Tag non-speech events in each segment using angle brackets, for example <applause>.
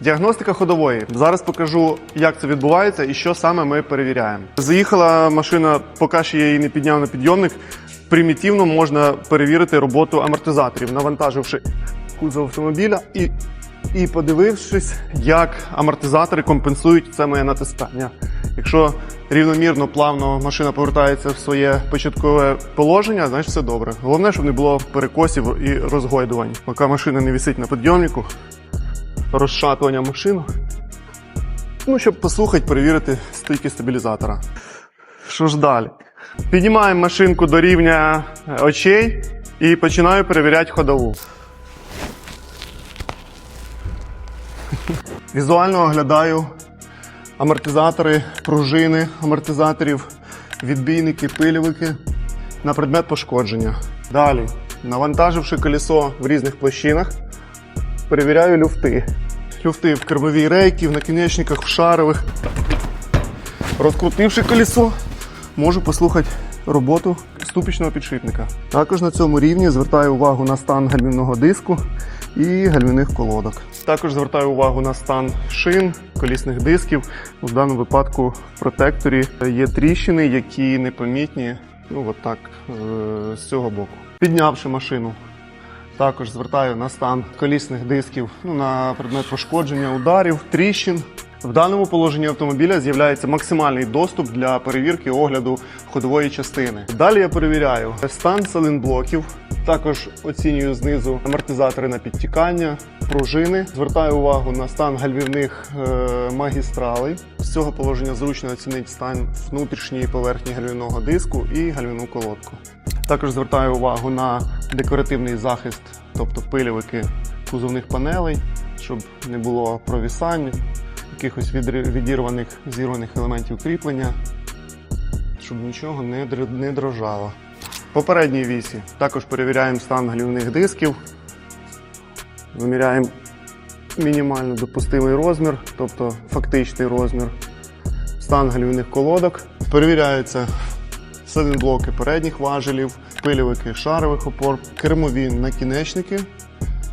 Діагностика ходової. Зараз покажу, як це відбувається і що саме ми перевіряємо. Заїхала машина, поки ще я її не підняв на підйомник. Примітивно можна перевірити роботу амортизаторів, навантаживши кузов автомобіля і, і подивившись, як амортизатори компенсують це моє натискання. Якщо рівномірно, плавно машина повертається в своє початкове положення, значить все добре. Головне, щоб не було перекосів і розгойдувань. Поки машина не висить на підйомнику, розшатування машини. Ну, щоб послухати, перевірити стійки стабілізатора. Що ж далі? Піднімаємо машинку до рівня е, очей і починаю перевіряти ходову. <laughs> Візуально оглядаю амортизатори, пружини амортизаторів, відбійники, пилювики на предмет пошкодження. Далі, навантаживши колесо в різних площинах, перевіряю люфти. Люфти в кермовій рейки, в накінечниках, в шарових. Розкрутивши колесо, можу послухати роботу ступічного підшипника. Також на цьому рівні звертаю увагу на стан гальмівного диску і гальмівних колодок. Також звертаю увагу на стан шин, колісних дисків. У даному випадку в протекторі є тріщини, які непомітні. Ну, от так, е, з цього боку. Піднявши машину, також звертаю на стан колісних дисків, ну, на предмет пошкодження ударів, тріщин. В даному положенні автомобіля з'являється максимальний доступ для перевірки огляду ходової частини. Далі я перевіряю стан салінблоків, також оцінюю знизу амортизатори на підтікання, пружини. Звертаю увагу на стан гальмівних е, магістралей. З цього положення зручно оцінити стан внутрішньої поверхні гальмівного диску і гальмівну колодку. Також звертаю увагу на декоративний захист, тобто пилювики кузовних панелей, щоб не було провісань, якихось відірваних зірваних елементів кріплення, щоб нічого не, дрожало. Попередній вісі також перевіряємо стан гальмівних дисків, виміряємо мінімально допустимий розмір, тобто фактичний розмір, стан гальмівних колодок. Перевіряються сайлентблоки передніх важелів, пилювики шарових опор, кермові накінечники,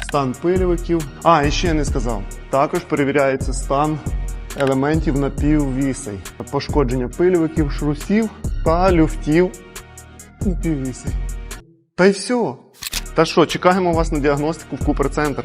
стан пилювиків. А, і ще я не сказав. Також перевіряється стан елементів напіввісей, пошкодження пилювиків, шрусів та люфтів напіввісей. Та й все. Та що, чекаємо вас на діагностику в Купер Центр.